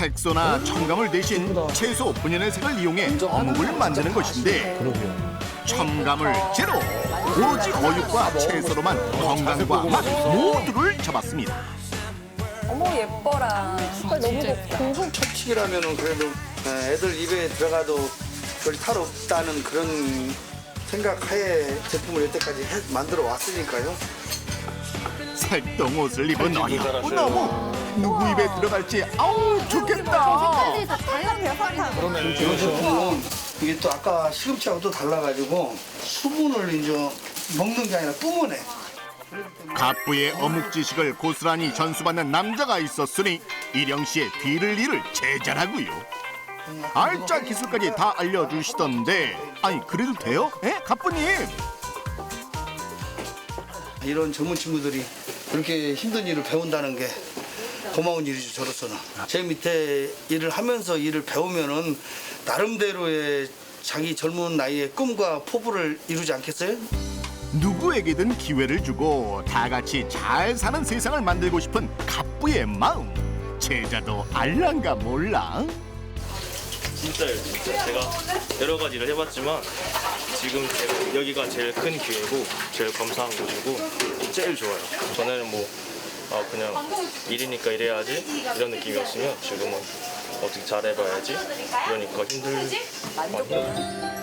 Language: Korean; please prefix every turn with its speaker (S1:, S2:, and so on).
S1: 색소나 첨가물 대신 채소 본연의 색을 이용해 어묵을 만드는 것인데 첨가물 제로 오직 어육과 채소로만 건강과 맛 모두를 잡았습니다.
S2: 어머 예뻐라. 색깔 너무 곱고.
S3: 첩칙이라면은 그래도 에, 애들 입에 들어가도 별 탈 없다는 그런 생각하에 제품을 여태까지 해- 만들어 왔으니까요.
S1: 색동 옷을 입은 어여쁜 어묵 누구 입에 들어갈지 아우 좋겠다.
S3: 이 제품은 이게 또 아까 시금치하고 또 달라가지고 수분을 이제 먹는 게 아니라 뿜어내.
S1: 갑부의 어묵 지식을 고스란히 전수받는 남자가 있었으니 이령 씨의 뒤를 이을 제자라고요. 알짜 기술까지 다 알려주시던데 아니 그래도 돼요? 에? 갑부님
S3: 이런 전문 친구들이 이렇게 힘든 일을 배운다는 게 고마운 일이죠 저로서는 제 밑에 일을 하면서 일을 배우면은 나름대로의 자기 젊은 나이에 꿈과 포부를 이루지 않겠어요?
S1: 누구에게든 기회를 주고 다 같이 잘 사는 세상을 만들고 싶은 갑부의 마음 제자도 알란가 몰라
S4: 진짜요, 진짜. 제가 여러 가지를 해봤지만 지금 여기가 제일 큰 기회고 제일 감사한 곳이고 제일 좋아요. 전에는 뭐 아, 그냥 일이니까 이래야지 이런 느낌이었으면 지금은 어떻게 잘해봐야지 이러니까 힘들 힘들어요.